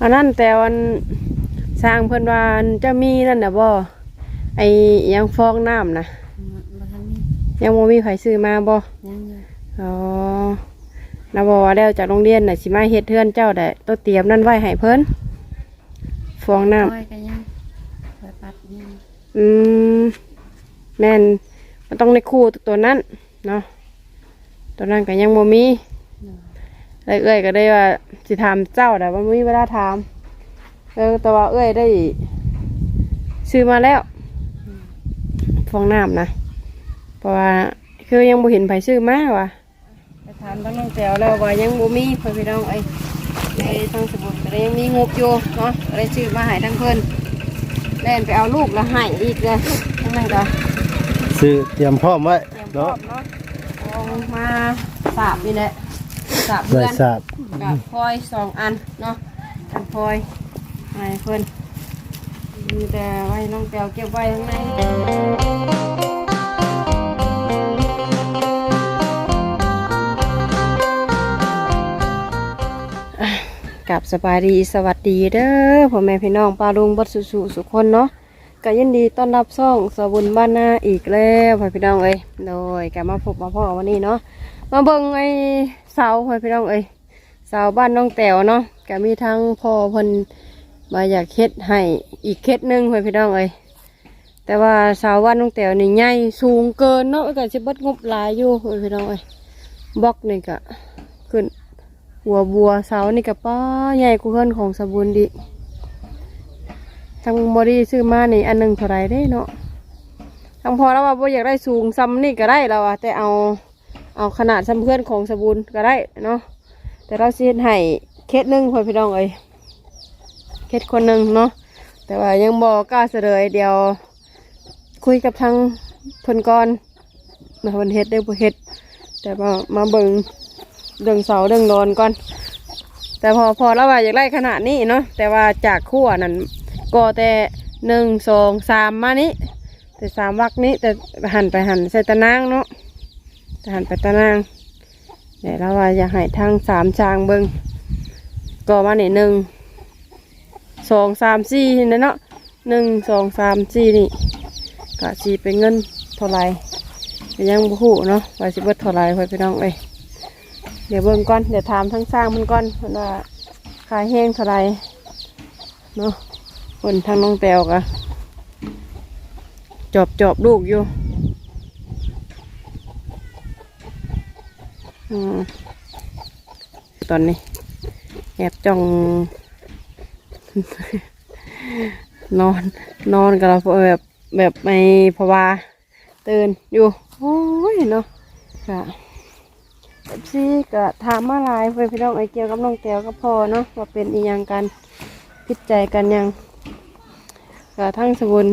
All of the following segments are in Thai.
อันนั้นแต่วันสร้างเพิ่นว่าอันจะมีนั่นน่ะบ่ไอ้หยังฟองน้ำนะบ่ทันมียังบ่มีไผซื้อมาบ่ยังอยู่อ๋อนาบอกว่าแล้วจากโรงเรียนน่ะสิมาเฮ็ดเทือนเจ้าได้ต้องเตรียมนั่นไว้ให้เพิ่นฟองน้ำค่อยก็ยังค่อยปัดยังอืมแม่นมันต้องในคู่ตัวนั้นเนาะตัวนั้นก็ยังบ่มี เลยเอ้ยก็ได้ว่าสิถามเจ้าแต่ว่าบ่มีเวลาถามเออแต่ว่าเอ้ยได้ ซื้อมาแล้วฟองน้ำนะเพราะว่าคือยังบ่เห็นไผซื้อมาว่ะไปถามทั้งน้องแจ๋วแล้วว่ายังบ่มีเพิ่นพี่น้องเอ้ยในทางสมุดก็ยังมีงบอยู่เนาะก็เลยซื้อมาให้ทั้งเพิ่นแล่นไปเอาลูกแล้วให้อีกเลยทั้งนั้นก็ซื้อเตรียมพร้อมไว้เตรียมพร้อเนาะมเนาะเอามาสาบนี่แหละ สาบเพื่อนสาบกับพลอยสองอันเนาะอันพลอยให้เพิ่อนมีแต่ไว้น้องแต้วเก็บไว้ข้างในกับสบายดีสวัสดีเด้อพ่อแม่พี่น้องปลาลุงบัดสุสุสุคนเนาะก็ยินดีต้อนรับซ่องสวบุญบ้านนาอีกแล้วพ่อพี่น้องเอ้ยโดยกลับมาพบมาพ่อวันนี้เนาะ มาเบิ่งไอ้เสาพ่อพี่น้องเอ้ยเสาบ้านน้องแต๋วเนาะก็มีทั้งพ่อเพิ่นมาอยากเฮ็ดให้อีกเฮ็ดหนึ่งพ่อพี่น้องเอ้ยแต่ว่าเสาบ้านน้องแต๋วนี่ใหญ่สูงเกินเนาะก็สิเบิดงบหลายอยู่พ่อพี่น้องเอ้ยบล็อกนี่ก็ขึ้นหัวบัวเสานี่ก็ป้าใหญ่กว่าเพิ่นของสบุญดิทางบอดี้ซื้อมานี่อันหนึ่งเท่าไรได้เนาะทางพอแล้วว่าบ่อยากได้สูงซ้ำนี่ก็ได้แล้วอะแต่เอา เอาขนาดซ้ำเพื่อนของสบูนก็ได้เนาะแต่เราเฮ็ดให้เคสหนึ่งพ่อพี่น้องเอ้ยเคสคนหนึ่งเนาะแต่ว่ายังบอกกล้าเสลยเดี๋ยว คุยกับทางเพิ่นก่อนมาคนเฮ็ดได้บ่เฮ็ด แต่มามาเบิ่งเรื่องเสาเรื่องนอนก่อน แต่พอพอแล้วว่าอยากได้ขนาดนี้เนาะแต่ว่าจากขั้วนั้นก็แต่หนึ่งสองสามมานี้แต่สามวักนี้แต่หันไปหันใส่ตะนางเนาะ แต่หันไปตะนางเดี๋ยวเราว่าอยากให้ทางสามชางเบิงก็มาเนี่หนึ่งสองสามสี่นี่เนาะหนึ่งสองสามสี่นี่กะสีเป็นเงินเท่าไรยังบุหูเนาะว่าสิเบิดเท่าไรไปพี่น้องเอ้ยเดี๋ยวเบิ่งก่อนเดี๋ยวถามทั้งสร้างมันก่อนเพิ่นว่าขายแห้งเท่าไรเนาะคนทางน้องแตวกะจอบจอบลูกอยู่อืม ตอนนี้ แอบจ้อง นอน นอนกับเราแบบแบบไม่พะว่าตื่นอยู่ โอ้ยเนาะค่ะซีก็ถามมาหลายเพื่อนพี่น้องไอเกียวกับน้องแตวก็พอเนาะว่าเป็นอีหยังกันพิดใจกันยังก็ทั้งสบุน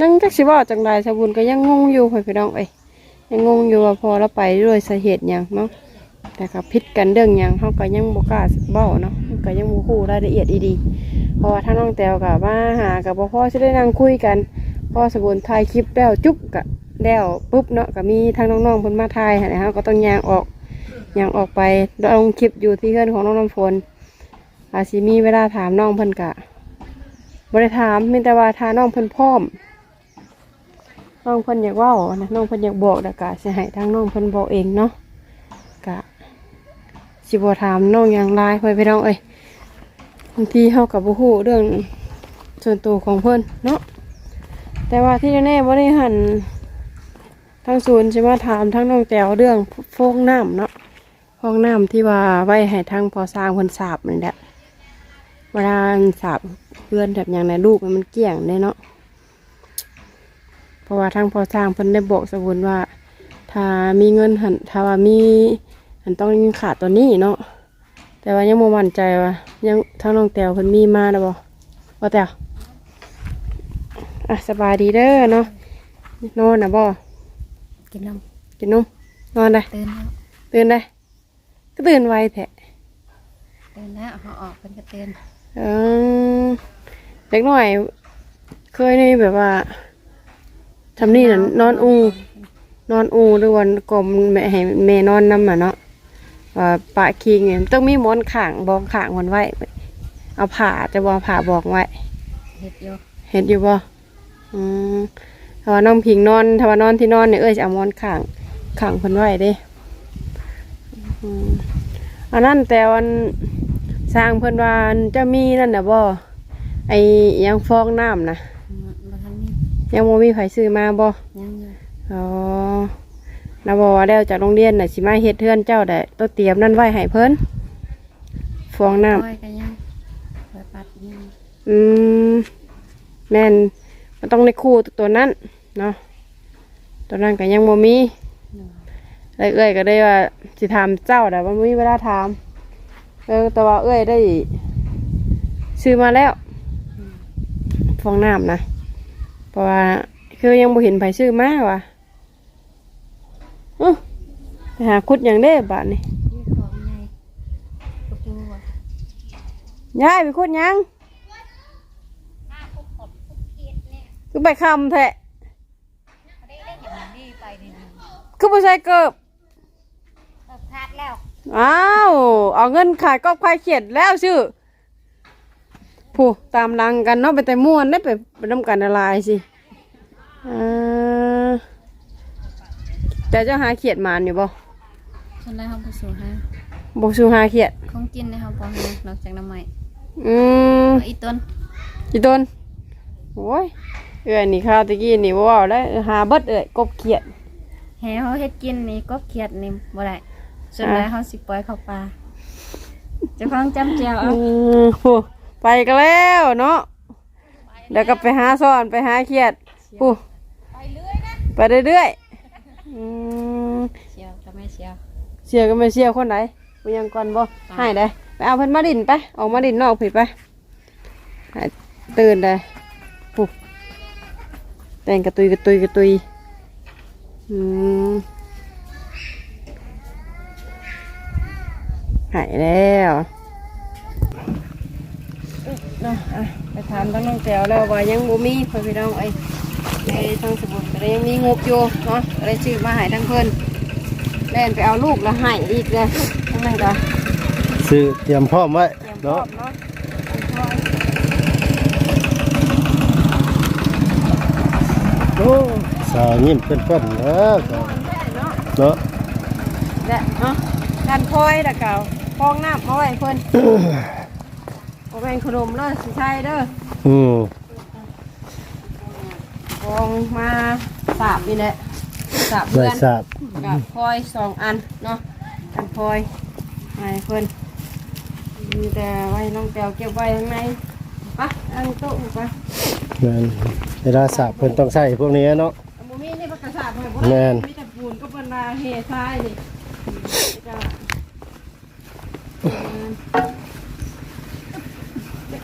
นั่งจักสิว่าจังใดสบุนก็ยังงงอยู่เพี่น้องเอ้ ยังงงอยู่ว่าพอเราไปด้วยสาเหตุยังเนาะแต่ก็พิดกันเรื่องยังเขาก็ยังบกล้าเบ้าเนาะก็ยังบ่ฮู้รายละเอียดดีๆเพราะว่าถ้าน้องแตวกับมาหากับพ่อสิได้นั่งคุยกันพ่อสบุนถ่ายคลิปแล้วจุ๊บกะแล้วปุ๊บเนาะก็มีทางน้องๆเพิ่นมาถ่ายให้เขาก็ต้องยางออกยางออกไปลงคลิปอยู่ที่เพื่อนของน้องน้ำฝนอาจสิมีเวลาถามน้องเพิ่นกะบริถามมีแต่ว่าทาน้องเพิ่นพร้อม น้องเพิ่นอยากว่านะน้องเพิ่นอยากบอกแต่กะสิให้ทางน้องเพิ่นบอกเองเนาะกะสิบ่ถามน้องอย่างไรเพื่อนพี่น้องเอ้ยบางทีเฮากับบ่ฮู้เรื่องส่วนตัวของเพิ่นเนาะแต่ว่าที่แน่ๆบ่ได้หันทางศูนย์สิมาถามทางน้องแต้วเรื่องฟองน้ำเนาะฟองน้ำที่ว่าไว้ให้ทางพอสร้างเพิ่นสาบนี่แหละเวลาสาบเพื่อนแบบอย่างในลูกมันเกี่ยงได้เนาะ เพราะว่าทางพอสร้างเพิ่นได้บอกสบุนว่า ถ้ามีเงินหันถ้าว่ามีหันต้องขาดตัวนี้เนาะแต่ว่ายังโมมั่นใจว่ายังทางน้องแตวเพิ่นมีมาแล้วบ่ว่าแตวอะสบายดีเด้อเนาะนอนนะบ่กินนมกินนมนอนได้ตื่นแล้วตื่นได้ก็ตื่นไวแท้ตื่นแล้วเขาออกเป็นก็ตื่นเออเด็กหน่อย เคยนี่แบบว่า ทำนี่น่ะนอนอู นอนอูหรือวันกลมแม่ให้แม่นอนน้ำอะเนาะว่าปะคิงเนี่ยต้องมีหมอนข่างบองข่างมันไว้ เอาผ่าจะบ่ผ่าบอกไว้ เฮ็ดอยู่เห็นอยู่บ่อืมถ้าว่าน้องพิงนอน ถ้าว่านอนที่นอนเนี่ยเอ้ยจะเอาหมอนข้างข้างเพิ่นไว้เด้อืมอันนั้นแต่วันสร้างเพิ่นว่าจะมีนั่นน่ะบ่ไอ้อิหยังฟองน้ำนะบ่ทันมี ยังบ่มีไผซื้อมาบ่ยังอยู่อ๋อนะบอกว่าแล้วจากโรงเรียนน่ะสิมาเฮ็ดเทือนเจ้าได้ต้องเตรียมนั่นไว้ให้เพิ่นฟองน้ำค่อยก็ยังคอยปัดยังอืมแม่นมันต้องในคู่ตัวนั้นเนาะตัวนั้นก็ยังบ่มี หน่อยเลยเอ้ยก็ได้ว่าสิถามเจ้าแต่ว่าบ่มีเวลาถามเออแต่ว่าเอ้ยได้ซื้อมาแล้ว ฟองน้ำนะเพ ราะว่าคือยังบ่เห็นไผซื้อมาว่ะอื้อไปหาคุดอย่างเด้บาดนี่มีของใหญ่กระปูว่ะยายไปคุดหยังคือไปคำแท้คือบ่ใส่เกิบเออพลาดแล้ว อ้าว เอาเงินขายก็ควายเขียดแล้วชื่อ ผู้ตามรังกันเนาะไปแต่ม่วนได้ไปไปน้ำกันละลายสิอ่าแต่เจ้าหาเขียดมานอยู่บ่ส่วนได้เฮาบ่สูหาบ่สูหาเขียด ของกินได้เฮาบ่หานอกจากน้ำไม้อืมเอาอีต้นอีต้นโอ้ยเอ้ยนี่ข้าวตะกี้นี่บ่เว้าได้หาเบิดเอ้ยกบเขียด แหเฮาเฮ็ดกินนี่กบเขียดนี่บ่ได้ส่วนได้เฮาสิปล่อยเข้าป่าเจ้าของจำแจวเอา อืมผู้ ไปกันแล้วเนาะแล้วก็ไปหาซ่อนไปหาเขียดผู้ไปเรื่อยๆอืมเชียวก็ไม่เชียวเชียร์ก็ไม่เชียร์คนไหนไปยังก่อนบ่ให้ได้ไปเอาเพิ่นมาดินไปออกมาดินนอกผิดไปให้ตื่นได้ปุ๊บแต่งกระตุยกระตุยกระตุยอืมหายแล้ว เนาะอะไปถามทั้งน้องแจ๋วแล้วว่ายังบ่มีเพิ่นพี่น้องไอ้ในทางสมุดก็ได้ยังมีงบอยู่เนาะก็ได้ชื่อมาให้ทั้งเพิ่นเล่นไปเอาลูกแล้วให้อีกเลยทั้งนั้นก็ซื้อเตรียมพร้อมไว้เตรียมพร้อเนาะมเนาะโอ้สาวยิ้มเป็นเพิ่นเด้อเนาะและเนาะการพลอยตะเก่าฟองน้ำเอาไว้เพิ่น เอาเป็นขนมเลยสิใช่เด้ออืมฟองมาสาบนี่แหละสาบได้เพื่อนทราบกับพลอยสองอันเนาะการพลอยให้เพิ่นมีแต่ไว้น้องแต้วเก็บไว้ข้างในไปะอังโต๊ะไปแม่นเวลาสาบเพิ่นต้องใช้พวกนี้เนาะเอาบ่มีนี่มันกระสาบให้บ่แม่น มีแต่ปูนก็เป็นมาเฮทรายนี่จ้า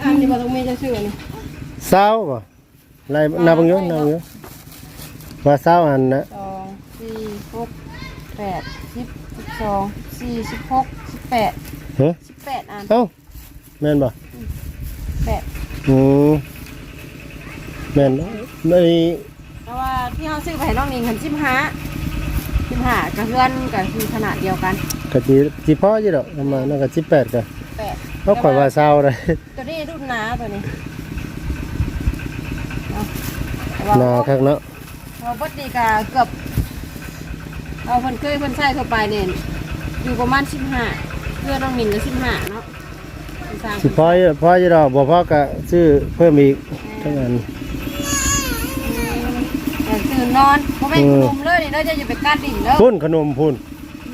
อันนี้ บ่ต้องมีจะชื่อนี่เศร้าบ่ไล่นับเบิ่งอยู่นับเบิ่งอยู่ว่าเศร้าอันนะสองสี่หกแปดสิบสิบสองสี่สิบหกสิบแปดเฮ้ยสิบแปดอันเอ้าแม่นบ่แปดอืมแม่นบ่ไม่แต่ว่าที่เขาซื้อไปให้น้องนิงคันสิบห้าสิบห้ากับเพื่อนก็คือขนาดเดียวกันกะจิจิพออยู่ดอกประมาณนั้นก็18ก็แปด เขาข่อยว่าเศร้าเลยตัวนี้รุ่น หนาตัวนี้เนาะแต่หนาว่าคักเนาะพอปกติก็เกือบเอาเพิ่นเคยเพิ่นใช้เข้าไปเนี่ยอยู่ประมาณสิบห้าเพื่อน้องนิงก็สิบห้าเนาะเพิ่นสร้างสิพออยู่พออยู่ดอกบ่พอก็ซื้อเพิ่มอีกเท่านั้นแต่ตื่นนอนเพราะแม่งคุมเลยนี่เราจะอย่าไปกัดดิ่งเด้อพุ่นขนมพุ่น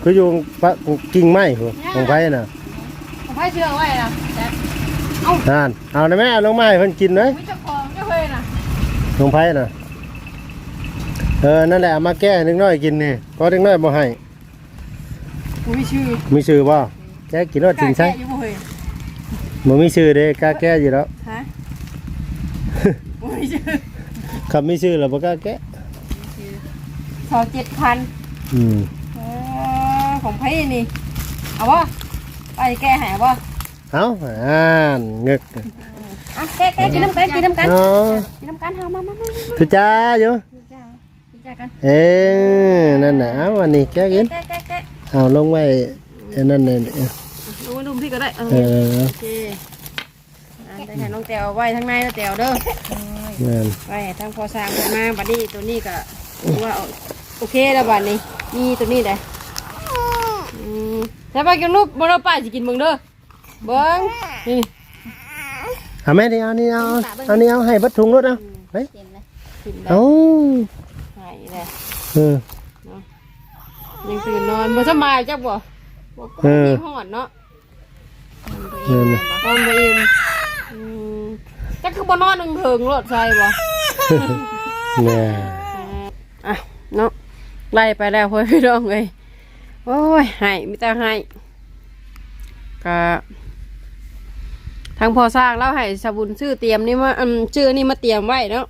คืออยู่ปะกิ่งไม้พุ่นของไผน่ะผมให้เชื่อไว้นะแต่ นั่นเอาได้ไหมเอาลงไม้เพิ่นกินเลยวิเจ้าของเจ้าเคยนะของไผน่ะเออนั่นแหละเอามาแก้ให้เด็กน้อยกินนี่เพราะเด็กน้อยบ่ให้ผมมีชื่อมีชื่อบ่แกกินรสจริงใช่กล้าแกะอยู่บ่เฮ้ยบ่มีชื่อเด้กล้าแก้อยู่แล้วฮะผมมีชื่อคำมีชื่อแล้วบ่กล้าแก้สองเจ็ดพันอืมเออของพี่นี่เอาวะไปแก้หายบ่เอาอ่านเงึกอะ แก้แก้กินน้ำกันกินน้ำกันเนาะกินน้ำกันเอามามามามาทุจ้าอยู่แก้กันเอ้นั่นน่ะเอาอันนี้แก้กินแก้แก้แก้เอาลงไว้อันนั่นน่ะดูดูพี่ก็ได้เออเออโอเคได้ให้น้องแตวไว้ทั้งในแล้วแตวเด้อแม่นไว้ให้ทั้งพอสร้างขึ้นมาบัดนี้ตัวนี้ก็ถือว่าเอาโอเคแล้วบัดนี้มีตัวนี้ได้อืมแต่ว่ากินลูกบ่เราป้าสิกินเบิ่งเด้อ เบิ่งนี่เอาแม่นี่เอานี่เอาเอานี่เอาให้เบัดถุงรถเอาเฮ้ยเต็มเลยกินได้เอาหายแล้วเออยังตื่นนอนบ่สำบายจักบ่บ่เออมีหอนเนาะเงินนอนบ่อิ่มอืมจักคือบ่นอนนึงเถิงรถใส่บ่แม่อะเนาะไล่ไปแล้วพ่อพี่น้องเลยโอ้ยให้มิตาให้ก็ ทางพอสร้างแล้วให้สบุนชื่อเตรียมนี่มาอืมชื่อนี่มาเตรียมไว้เนาะ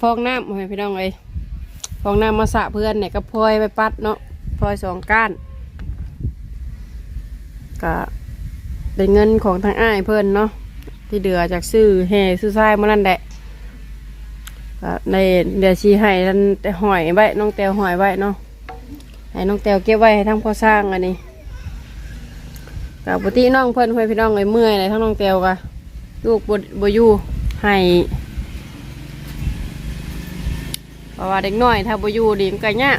ฟองน้ำพ่อพี่น้องเลยฟองน้ำมาสะเพื่อนเนี่ยก็พลอยไปปัดเนาะพลอยสองก้านก็เป็นเงินของทางอ้ายเพื่อนเนาะที่เดือจากซื้อแห่ซื้อทรายมานั่นแหละก็ในเดี๋ยวชี้ให้ท่านแต่หอยไว้น้องแตวหอยไว้เนาะให้น้องแตวเก็บไว้ให้ทั้งพ่อสร้างอันนี้ กับปกติน้องเพื่อนเพื่อนพี่น้องเลยเมื่อยเลยทั้งน้องแตวกะลูกบดบอยู่ให้เพราะว่าเด็กน้อยถ้าบอยู่ดีมันก็ยาก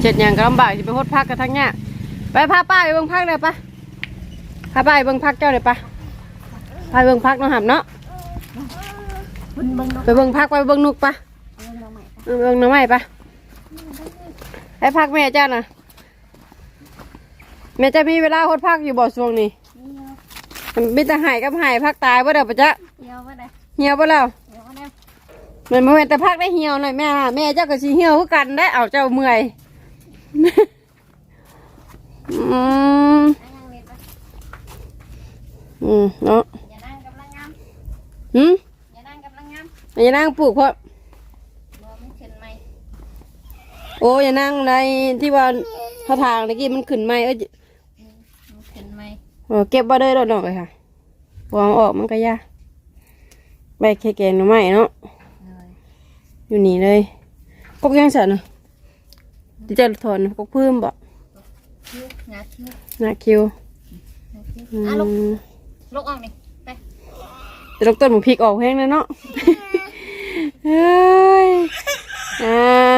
เจ็ดอย่างก็ลำบากจะไปฮดพักกันทั้งยากไปพาป้าไปเบิ่งพักเลยปะพาป้าไปเบิ่งพักเจ้าเลยปะพาไปเบิ่งพักน้องหำเนาะไปเบิ่งพักไปเบิ่งนุกปะเบิ่งน้องใหม่เออเบิ่งน้ำไปะให้พักแม่เจ้าน่ะ แม่จะมีเวลาหดพักอยู่บ่ช่วงนี้มีแต่หายกับหายพักตายบ่เด้อปะจ๊ะเดียวมาได้เหี่ยวบ่แล้วเดียวมาได้มันบ่แม่นแต่พักได้เหี่ยวหน่อยแม่น่ะแม่เจ้าก็สิเหี่ยวคือกันได้เอาเจ้าเมื่อยอืมนั่งเล่นไปอืมเนาะอย่านั่งกำลังงามหืมอย่านั่งกำลังงามอย่านั่งปลูกเพราะบ่มันขึ้นไหมโอ้อย่านั่งในที่ว่าถ้าทางตะกี้มันขึ้นไหมเอ้ยมันขึ้นไหม เออเก็บบ่ได้ดอกดอกเลยค่ะวางออกมันก็ยากใบแค่แกงหน่อไม้เนาะเลยอยู่นี่เลยกกยังสันนะดิจะถอนกกพื้มบ่คิ้วงาคิ้วหน้าคิวงาคิ้วอือะลูกมลูกออกนี่ไปจะลกต้นหมูพริกออกแห้งเลยเนาะ เฮ้ยอ่า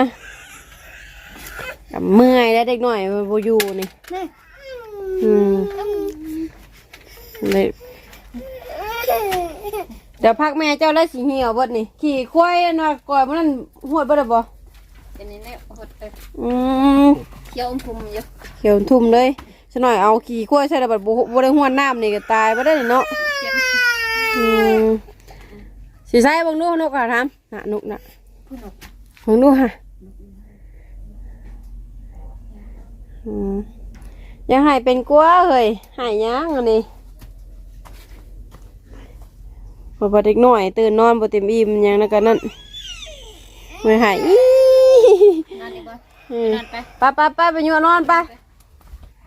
กับเมื่อยแล้วเด็กหน่อยโบอยู่นี่นี่อืม เลยเดี๋ยวพักแม่เจ้าไล่สีเหี่ยวเบดนี่ขี่ควายอันว่าก่อนมันนั่นหวดเบดบ่เดี๋ยวนี้เนี่ยหดเอ้ยอืมเคี้ยวอมพุมอยู่เขียวทุ่มเลยฉันหน่อยเอาขี่ขั้วใส่ระเบิดบบ่ได้หัวน้ำนี่ก็ตายบ่ได้เนาะเคี้ยวอืมสิใส่เบิ่งดูนกอะทำน่ะนกน่ะผู้หนกเบิ่งดูฮะอืมอยังให้เป็นกลัวเฮ้ยใหายยังอันนี้ พอบ่เด็กน้อย ตื่นนอนบ่เต็มอิ่มหยังแล้วก็นั่นไม่ใหายอีนอนดีกว่าอืมนอนไปไปไปไปไปยั่วนอนไป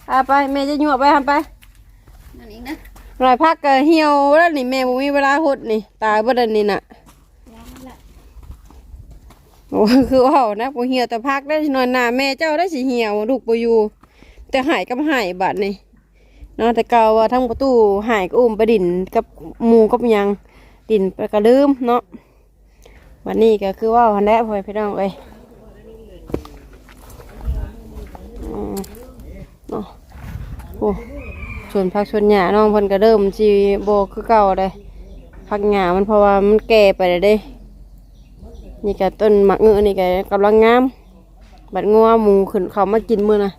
ไปไปแม่จะยั่วไปทำไปนอนอีกนะหน่อยพักก็เหี่ยวแล้วนี่แม่บ่มีเวลาหดนี่ตายบ่ได้นี่น่ะยังนั่นแหละโอ้คือว่านะบ่เหี่ยวแต่พักได้นอนหน้าแม่เจ้าได้สิเหี่ยวลูกบ่อยู่แต่หายกับหายบัดนี่เนาะแต่เก่าว่าทั้งประตูหายก็อุ้มไปดินกับหมู่กับหยัง ดินไปก็ลืมเนาะวันนี้ก็คือว่าวันแรกพ่อพี่น้องเอ้ยเนาะโอ้ส่วนพักส่วนหญ้าน้องเพิ่นก็เริ่มสิบ่คือเก่าเลยพักหญ้ามันเพราะว่ามันแก่ไปแล้วเด้ นี่ก็ต้นหมักเงือนี่ก็กำลังงาม บัดงัวหมูขึ้นเขามากินมื้อนะ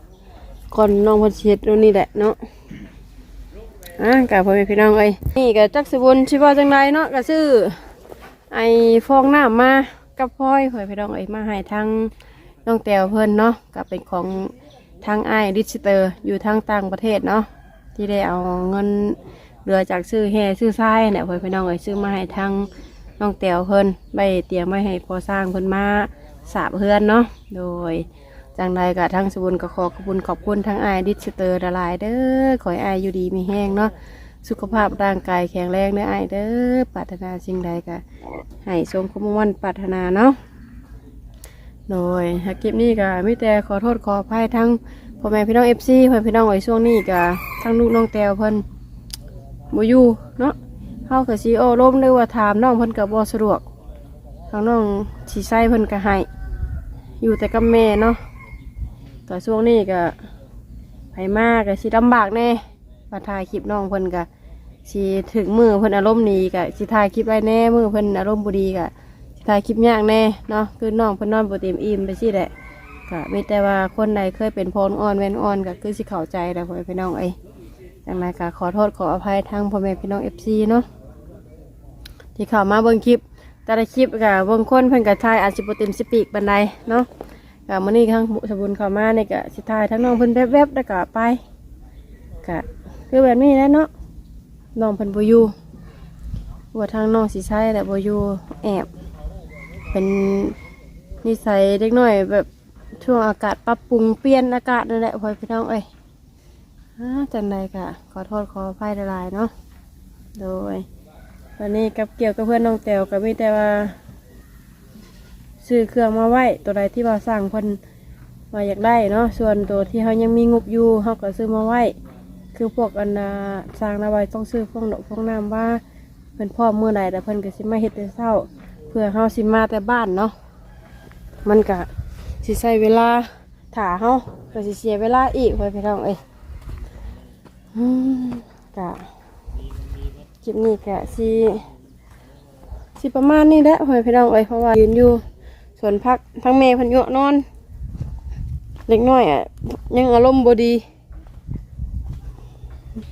ก่อนน้องเพันเช็ดนู่นนี่แหละเนาะ อะกับพ่อแม่พี่น้องเอ้ยนี่ก็จักสิบุญชิว่าจังไรเนาะก็ซื้อไอ้ฟองน้ำมากับพ่อยพ่อพี่น้องเอ้ยมาให้ทางน้องแตวเพิ่นเนาะก็เป็นของทางไอ้ดิจิเตอร์อยู่ทางต่างประเทศเนาะที่ได้เอาเงินเหลือจากซื้อแห่ซื้อทรายเนี่ยพ่อพี่น้องเอ้ยซื้อมาให้ทางน้องแตวเพิ่นใบเตรียมไว้ให้พอสร้างเพิ่นมาสาบเพื่อนเนาะโดย จังใดกับทั้งสบุญก็ขอขอบคุณขอบคุณทั้งอายดิสเตอร์ดลายเด้อขอให้อายอยู่ดีมีแห้งเนาะสุขภาพร่างกายแข็งแรงเด้ออายเด้อปรารถนาสิ่งใดก็ให้สมความมุ่งมั่นปรารถนาเนาะโดยฮักกิปนี้ก็มิแต่ขอโทษขออภัยทั้งพ่อแม่พี่น้องเอฟซีพ่อแม่พี่น้องไว้ช่วงนี้ก็ทั้งลูกน้องแตวเพิ่นบ่อยู่เนาะเฮาก็สิโอ้ล้มหรือว่าถามน้องเพิ่นก็บ่สะดวกทางน้องสิใช้เพิ่นก็ให้อยู่แต่กับแม่เนาะ ก็ช่วงนี้ก็ไปมากก็สิลำบากแน่มาถ่ายคลิปน้องเพิ่นก็สิถึงมือเพิ่นอารมณ์ดีก็สิถ่ายคลิปไว้แน่มือเพิ่นอารมณ์บ่ดีก็สิถ่ายคลิปยากแน่เนาะคือน้องเพิ่นนอนบ่เต็มอิ่มไปสิแหละก็มีแต่ว่าคนใดเคยเป็นพรอ่อนแวนอ่อนก็คือสิเข้าใจแล้วพ่อแม่พี่น้องเอ้ยจังไรก็ขอโทษขออภัยทางพ่อแม่พี่น้องเอฟซีเนาะที่เข้ามาเบิ่งคลิป แต่ละคลิปกับบางคนเพิ่นกับทายอาจสิบ่เต็มสปีกบันไดเนาะ กับมื้อนี้ทางสบุญเข้ามาเนี่ก็สิทายทั้งน้องเพิ่นแวบๆแล้วก็ไปก็คือแบบนี้แหละเนาะน้องเพิ่นบ่อยู่ว่าทางน้องสิใช้แต่บ่อยู่แอบเป็นนิสัยเด็กน้อยแบบช่วงอากาศปรับปรุงเปลี่ยนอากาศนั่นแหละพ่อพี่น้องเอ้ยจันใดกะขอโทษขออภัยหลายๆเนาะโดยวันนี้กับเกี่ยวกับเพื่อนน้องแตวก็มีแต่ว่า ซื้อเครื่องมาไว้ตัวใดที่ว่าสั่งเพิ่นว่าอยากได้เนาะส่วนตัวที่เขายังมีงบอยู่เขาก็ซื้อมาไว้ คือพวกอันนาสร้างนาไว้ต้องซื้อพวกดอกพวกน้ำว่าเพิ่นพ่อเมื่อใดแต่เพิ่นก็สิมาเฮ็ดแต่เช้า เพื่อเฮาสิมาแต่บ้านเนาะมันก็สิใช้เวลาถ่าเฮาก็สิเสียเวลาอีกเพื่อนพี่น้องเอ้ยกะคลิปนี้กะสิสิประมาณนี้แหละพ่อแม่พี่น้องเอ้ยเพราะว่ายืนอยู่ ส่วนพักทั้งเมย์พันโยนอน เล็กน้อยอะ ยังอารมณ์บดี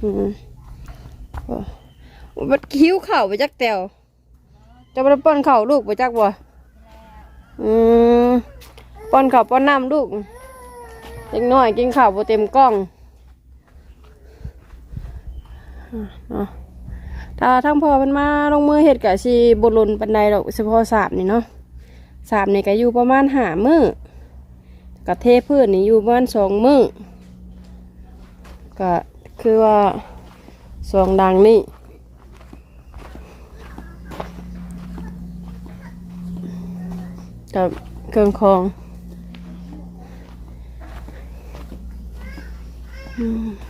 อืมบัดคิ้วเข่าไปจักแตวจะมาป้อนเข่าลูกไปจักบ่อืมป้อนเข่าป้อนน้ำลูกเล็กน้อยกินข้าวบ่เต็มกล้องถ้าทั้งพ่อมันมาลงมือเห็ดกะชีบรุนปันไดดอกเฉพาะสามนี่เนาะ สามนี่ก็อยู่ประมาณหามือกับเทพื้นนี่อยู่ประมาณสองมือก็คือว่าสองดังนี่กับเครื่องคองอืม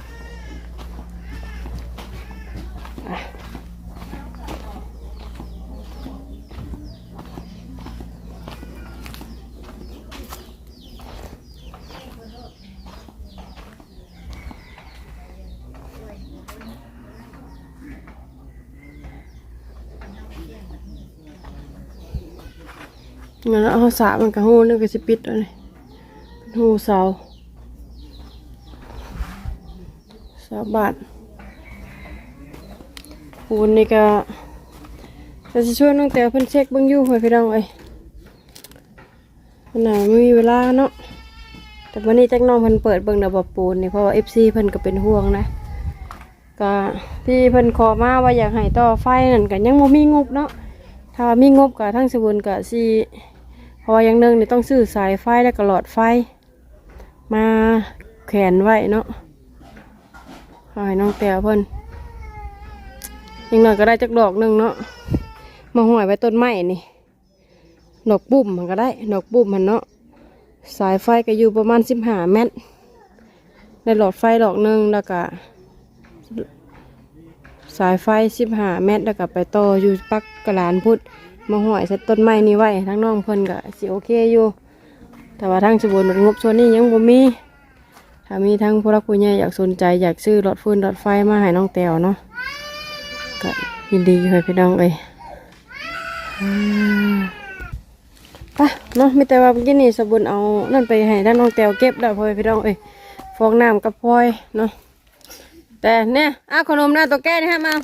งั้นเอาสามันกับหูนึกก็สิปิดแล้วนี่เป็นหูเสาเสาบาทหูนี่ก็จะช่วยน้องแตวเพิ่นเช็คเบิ่งอยู่ให้พี่น้องเอ้ยเพิ่นน่ะไม่มีเวลาเนาะแต่วันนี้แจ็คน้องเพิ่นเปิดเบิ่งระบบปูนนี่เพราะว่า FC เพิ่นก็เป็นห่วงนะก็ที่เพิ่นขอมาว่าอยากให้ต่อไฟนั่นก็ยังบ่มีงบเนาะถ้ามีงบกับทั้งสบุนกับซี ราะว่าอย่างหนึงนี่ต้องซื้อสายไฟและก็หลอดไฟ มาแขวนไว้เนาะเอาให้น้องแต้วเพิ่นยังหน้อยก็ได้จักดอกหนึ่งเนาะมาห้อยไว้ต้นไม้นี่ดอกบุ่มมันก็ได้ดอกบุ่มมันเนาะสายไฟก็อยู่ประมาณสิบห้าเมตรในหลอดไฟดอกหนึ่งแล้วก็สายไฟสิบห้าเมตรแล้วก็ไปต่ออยู่ปักกระลานพุทธ มาห้อยใส่ต้นไม้นี้ไว้ทั้งน้องเพิ่นก็สิโอเคอยู่ แต่ว่าทั้งสมบูรณ์งบส่วนนี้ยังบ่มีถ้ามีทั้งผู้รักผู้ใหญ่อยากสนใจอยากซื้อรถฟืนรถไฟมาให้น้องแตวเนาะก็ยินดีให้พี่น้องเลยอ่าไปเนาะมีแต่ว่าเมื่อกี้นี่สบูรณ์เอานั่นไปให้ทั้งน้องแตวเก็บแล้วพ่อพี่น้องเอ้ยฟองน้ำกับพลอยเนาะแต่เนี่ยอาขนมหน้าตัวแก้นี่ให้มา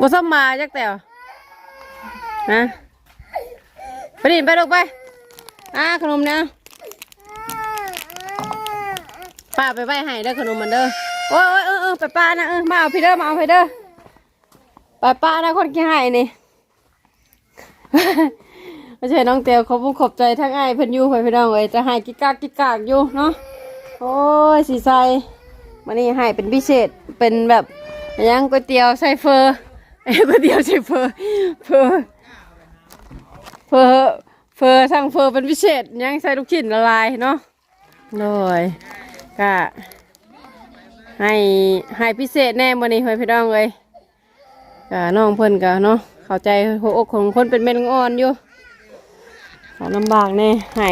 บ่ซ้ำมาจักแต่วฮะไปดิไปลูกไปอ่าขนมเนี่ยป้าไปไปให้เด้อขนมมันเด้อโอ้ยเออเออไปป้านะเออมาเอาพี่เด้อมาเอาพี่เด้อไปป้านะคนขี้ให้นี่ไม่ใช่น้องเตียวเขาบุขอบใจทั้งไอ้ายเพิ่นอยู่เพิ่นพี่น้องเอ้ยจะให้กิกกากกิกกากอยู่เนาะโอ้ยสีใส มันนี่ให้เป็นพิเศษเป็นแบบยังก๋วยเตี๋ยวใส่เฟอร์เอ้ก๋วยเตี๋ยวใส่เฟอร์เฟอร์เฟอร์เฟอร์สั่งเฟอร์เป็นพิเศษยังใส่ลูกชิ้นละลายเนาะโดยก็ให้ให้พิเศษแน่วันนี้ให้พี่น้องเลยก็น้องเพิ่นก็เนาะเข้าใจหัวอกของคนเป็นเม็ดอ่อนอยู่ลำบากแน่ให้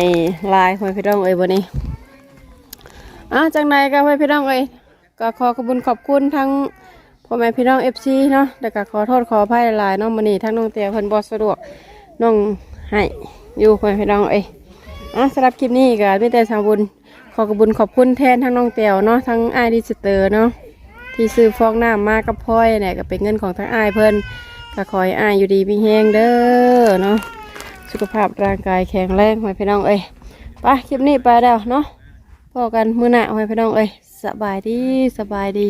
ลายให้พี่น้องเอ้ยวันนี้อะจังใดก็ให้พี่น้องเอ้ย ก็ขอขอบคุญขอบคุณทั้งพ่อแม่พี่น้องเอฟซีเนาะแต่ก็ขอโทษขออภัยหลายๆเน้องมันนี้ทั้งน้องเตียเพิ่นบ่สะดวกน้องให้อยู่ให้พี่น้องเอ้ยอะสำหรับคลิปนี้ก็มีแต่สาวบุญขอกระบุญขอบคุณแทนทั้งน้องเตียวเนาะทั้งไอายดิจิเตอร์เนาะที่ซื้อฟองน้ำมากับพ่อยเนี่ยก็เป็นเงินของทั้งไอเพิ่นก็ขอให้ไออยู่ดีมีแฮงเด้อเนาะสุขภาพร่างกายแข็งแรงไว้พี่น้องเอ้ยไปคลิปนี้ไปแล้วเนาะพอกันมื้อหน้าไว้พี่น้องเอ้ย สบายดีสบายดี